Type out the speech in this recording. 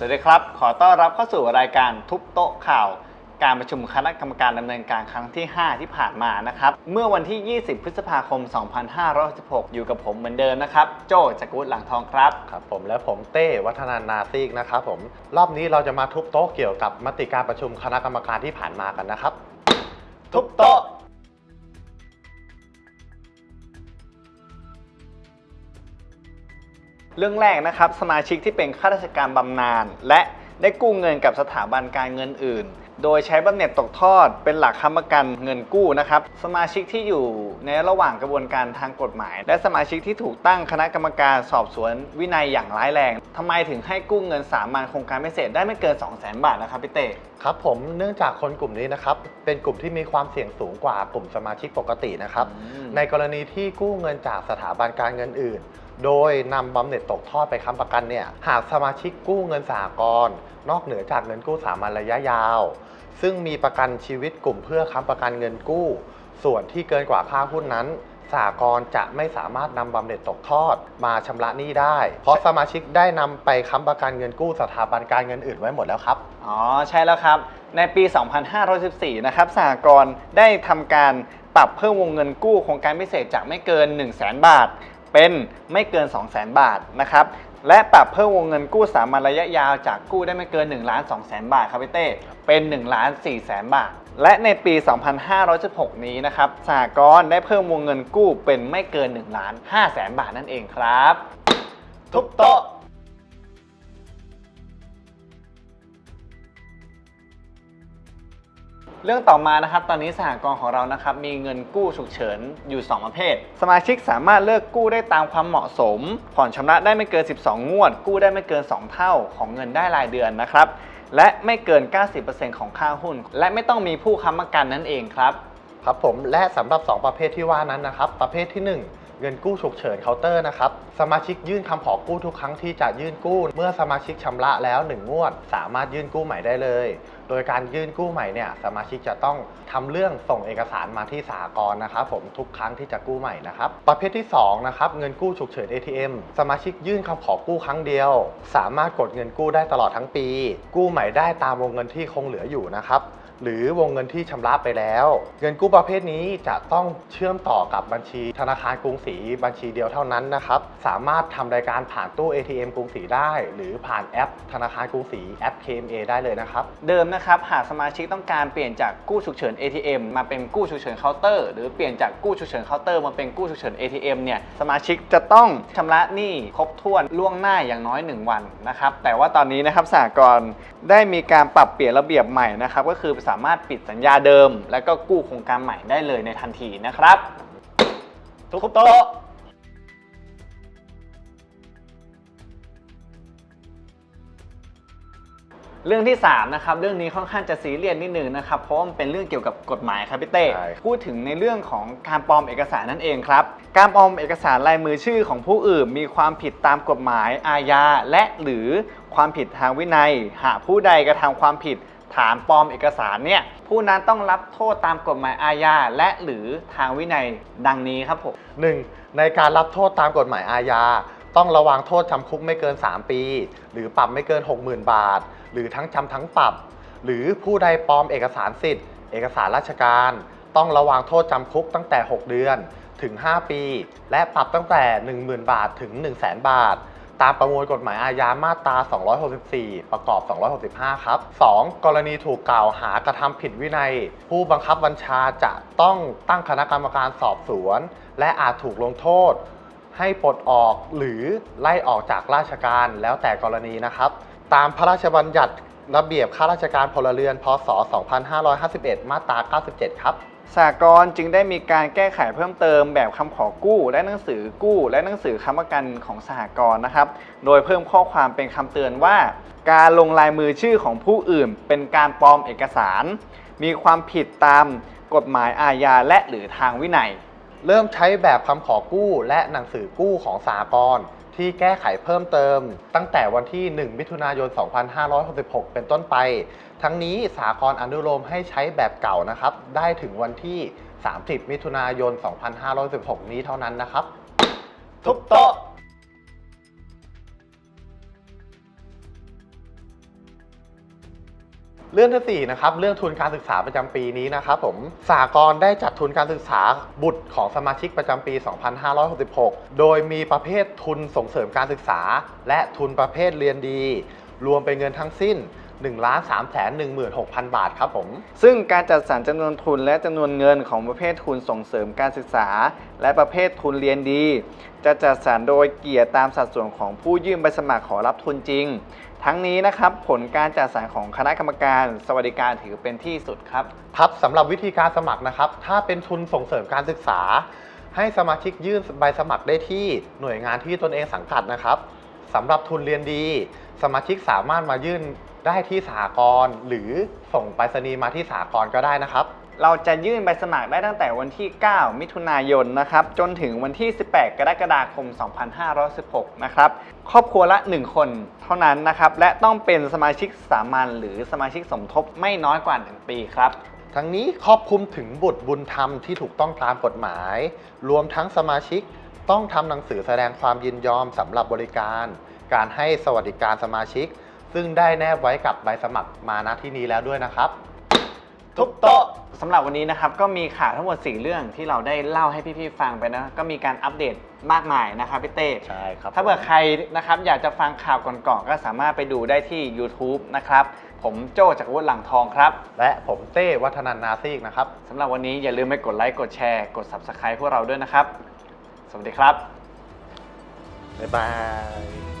สวัสดีครับ ขอต้อนรับเข้าสู่รายการทุบโต๊ะข่าว การประชุมคณะกรรมการดำเนินการครั้งที่ 5 ที่ผ่านมานะครับ เมื่อวันที่ 20 พฤษภาคม 2516อยู่กับผมเหมือนเดิมนะครับ โจจักรวุฒิหลังทองครับ ครับผมและผมเต้วัฒนานาซีกนะครับผม รอบนี้เราจะมาทุบโต๊ะเกี่ยวกับมติการประชุมคณะกรรมการที่ผ่านมากันนะครับ ทุบโต๊ะ เรื่องแรกนะครับสมาชิกที่เป็นข้าราชการบำนาญและได้กู้เงินกับสถาบันการเงินอื่น โดยใช้บำเหน็จตกทอด เป็นหลักค้ำประกันเงินกู้นะครับ สมาชิกที่อยู่ในระหว่างกระบวนการทางกฎหมาย และสมาชิกที่ถูกตั้งคณะกรรมการสอบสวนวินัยอย่างร้ายแรงทำไมถึงให้กู้เงินสามัญโครงการพิเศษได้ไม่เกิน 2 0 0 0 0 0 บาทนะครับพี่เต้ครับผมเนื่องจากคนกลุ่มนี้นะครับเป็นกลุ่มที่มีความเสี่ยงสูงกว่ากลุ่มสมาชิกปกตินะครับอืมในกรณีที่กู้เงินจากสถาบันการเงินอื่น โดยนำบำเหน็จตกทอดไปค้ำประกันเนี่ยหากสมาชิกกู้เงินสหกรณ์นอกเหนือจากเงินกู้สามัญระยะยาว ซึ่งมีประกันชีวิตกลุ่มเพื่อค้ำประกันเงินกู้ ส่วนที่เกินกว่าค่าหุ้นนั้นสหกรณ์จะไม่สามารถนำบำเหน็จตกทอดมาชำระหนี้ได้ เพราะสมาชิกได้นำไปค้ำประกันเงินกู้สถาบันการเงินอื่นไว้หมดแล้วครับ อ๋อ ใช่แล้วครับ ในปี 2514 นะครับสหกรณ์ได้ทำการปรับเพิ่มวงเงินกู้โครงการพิเศษจากไม่เกิน 1 0 0 0 0แบาท เป็นไม่เกิน 2 0 0 0 0 0 บาทนะครับและปรับเพิ่มวงเงินกู้สามัญระยะยาวจากกู้ได้ไม่เกิน1ล้าน2แสนบาทครับพี่เต้เป็น1ล้าน4แสนบาท และในปี 2516 นี้นะครับสหกรณ์ได้เพิ่มวงเงินกู้เป็นไม่เกิน1ล้าน5แสนบาทนั่นเองครับ ทุบโต๊ะ เรื่องต่อมานะครับ ตอนนี้สหกรณ์ของเรานะครับมีเงินกู้ฉุกเฉินอยู่ 2 ประเภท สมาชิกสามารถเลือกกู้ได้ตามความเหมาะสม ผ่อนชำระได้ไม่เกิน 12 งวด กู้ได้ไม่เกิน 2 เท่าของเงินได้รายเดือนนะครับ และไม่เกิน 90%ของค่าหุ้น และไม่ต้องมีผู้ค้ำประกันนั่นเองครับ ครับผมและสำหรับ 2 ประเภทที่ว่านั้นนะครับ ประเภทที่ 1 เงินกู้ฉุกเฉินเคาน์เตอร์นะครับ สมาชิกยื่นคำขอกู้ทุกครั้งที่จะยื่นกู้ เมื่อสมาชิกชำระแล้ว 1 งวด สามารถยื่นกู้ใหม่ได้เลย โดยการยื่นกู้ใหม่เนี่ยสมาชิกจะต้องทำเรื่องส่งเอกสารมาที่สหกรณ์นะครับผมทุกครั้งที่จะกู้ใหม่นะครับ ประเภทที่2นะครับเงินกู้ฉุกเฉิน ATM สมาชิกยื่นคำขอกู้ครั้งเดียว สามารถกดเงินกู้ได้ตลอดทั้งปี กู้ใหม่ได้ตามวงเงินที่คงเหลืออยู่นะครับ หรือวงเงินที่ชำระไปแล้ว เงินกู้ประเภทนี้จะต้องเชื่อมต่อกับบัญชีธนาคารกรุงศรีบัญชีเดียวเท่านั้นนะครับ สามารถทำรายการผ่านตู้ ATM กรุงศรีได้ หรือผ่านแอป ธนาคารกรุงศรีแอป KMA ได้เลยนะครับ เดิมนะครับหากสมาชิกต้องการเปลี่ยนจากกู้ฉุกเฉิน ATM มาเป็นกู้ฉุกเฉินเคาน์เตอร์หรือเปลี่ยนจากกู้ฉุกเฉินเคาน์เตอร์มาเป็นกู้ฉุกเฉิน ATM เนี่ยสมาชิกจะต้องชำระหนี้ครบถ้วนล่วงหน้าอย่างน้อย 1 วันนะครับแต่ว่าตอนนี้นะครับสหกรณ์ได้มีการปรับเปลี่ยนระเบียบใหม่นะครับก็คือสามารถปิดสัญญาเดิม แล้วก็กู้โครงการใหม่ได้เลยในทันทีนะครับ ทุบโต๊ะเรื่องที่ 3 นะครับ เรื่องนี้ค่อนข้างจะซีเรียสนิดนึงนะครับ เพราะว่ามันเป็นเรื่องเกี่ยวกับกฎหมายครับพี่เต้ ใช่ พูดถึงในเรื่องของการปลอมเอกสารนั่นเองครับ การปลอมเอกสารลายมือชื่อของผู้อื่น มีความผิดตามกฎหมายอาญาและหรือความผิดทางวินัย หากผู้ใดกระทำความผิด ฐานปลอมเอกสารเนี่ยผู้นั้นต้องรับโทษตามกฎหมายอาญาและหรือทางวินัยดังนี้ครับผม 1. ในการรับโทษตามกฎหมายอาญา ต้องระวังโทษจำคุกไม่เกิน 3 ปี หรือปรับไม่เกิน 60,000 บาท หรือทั้งจำทั้งปรับ หรือผู้ใดปลอมเอกสารสิทธิ์ เอกสารราชการ ต้องระวังโทษจำคุกตั้งแต่ 6 เดือนถึง 5 ปี และปรับตั้งแต่ 10,000 บาทถึง 100,000บาท ตามประมวลกฎหมายอาญามาตรา 264 ประกอบ 265 ครับ 2. กรณีถูกกล่าวหากระทำผิดวินัย ผู้บังคับบัญชาจะต้องตั้งคณะกรรมการสอบสวน และอาจถูกลงโทษ ให้ปลดออกหรือไล่ออกจากราชการแล้วแต่กรณีนะครับ ตามพระราชบัญญัติระเบียบข้าราชการพลเรือน พศ 2551 มาตรา 97 ครับ สหกรณ์จึงได้มีการแก้ไขเพิ่มเติมแบบคำขอกู้และหนังสือกู้ และหนังสือค้ำประกันของสหกรณ์นะครับ โดยเพิ่มข้อความเป็นคำเตือนว่า การลงลายมือชื่อของผู้อื่น เป็นการปลอมเอกสาร มีความผิดตามกฎหมายอาญาและหรือทางวินัย เริ่มใช้แบบคำขอกู้และหนังสือกู้ของสหกรณ์ ที่แก้ไขเพิ่มเติม ตั้งแต่วันที่ 1 มิถุนายน 2566 เป็นต้นไป ทั้งนี้สากรณ์อนุโลมให้ใช้แบบเก่านะครับ ได้ถึงวันที่ 30 มิถุนายน 2566 นี้เท่านั้นนะครับ ทุบโต๊ะ เรื่องที่สี่นะครับเรื่องทุนการศึกษาประจำปีนี้นะครับผมสากลได้จัดทุนการศึกษาบุตรของสมาชิกประจำปี 2566 โดยมีประเภททุนส่งเสริมการศึกษา และทุนประเภทเรียนดี รวมเป็นเงินทั้งสิ้น 1 3 1 6 0 0 0 บาทครับผม ซึ่งการจัดสรรจำนวนทุนและจำนวนเงินของประเภททุนส่งเสริมการศึกษา และประเภททุนเรียนดี จะจัดสรรโดยเกียรติตามสัดส่วนของผู้ยื่นใบสมัครขอรับทุนจริง ทั้งนี้นะครับผลการจัดสรรของคณะกรรมการ สวัสดิการถือเป็นที่สุดครับครับสำหรับวิธีการสมัครนะครับ ถ้าเป็นทุนส่งเสริมการศึกษา ให้สมาชิกยื่นใบสมัครได้ที่หน่วยงานที่ตนเองสังกัดนะครับ สำหรับทุนเรียนดี สมาชิกสามารถมายื่นได้ที่สหกรณ์หรือส่งไปรษณีย์มาที่สหกรณ์ก็ได้นะครับ เราจะยื่นใบสมัครได้ตั้งแต่วันที่ 9 มิถุนายนนะครับ จนถึงวันที่ 18 กรกฎาคม 2516 นะครับ ครอบครัวละ 1 คนเท่านั้นนะครับ และต้องเป็นสมาชิกสามัญหรือสมาชิกสมทบไม่น้อยกว่า 1 ปีครับทั้งนี้ครอบคลุมถึงบุตรบุญธรรมที่ถูกต้องตามกฎหมาย รวมทั้งสมาชิก ต้องทำหนังสือแสดงความยินยอมสำหรับบริการ การให้สวัสดิการสมาชิก ซึ่งได้แนบไว้กับใบสมัครมาณที่นี้แล้วด้วยนะครับ ทุบโต๊ะสำหรับวันนี้นะครับก็มีข่าวทั้งหมด 4 เรื่องที่เราได้เล่าให้พี่ๆฟังไปนะก็มีการอัปเดตมากมายนะครับพี่เต้ใช่ครับถ้าเผื่อใครนะครับอยากจะฟังข่าวก่อนๆก็สามารถไปดูได้ที่ YouTube นะครับ ผมโจ้จากรวุฒิหลังทองครับ และผมเต้วัฒนันนาซีกนะครับ สำหรับวันนี้อย่าลืมไปกดไลค์กดแชร์ กด Subscribe พวกเราด้วยนะครับ สวัสดีครับ บ๊ายบาย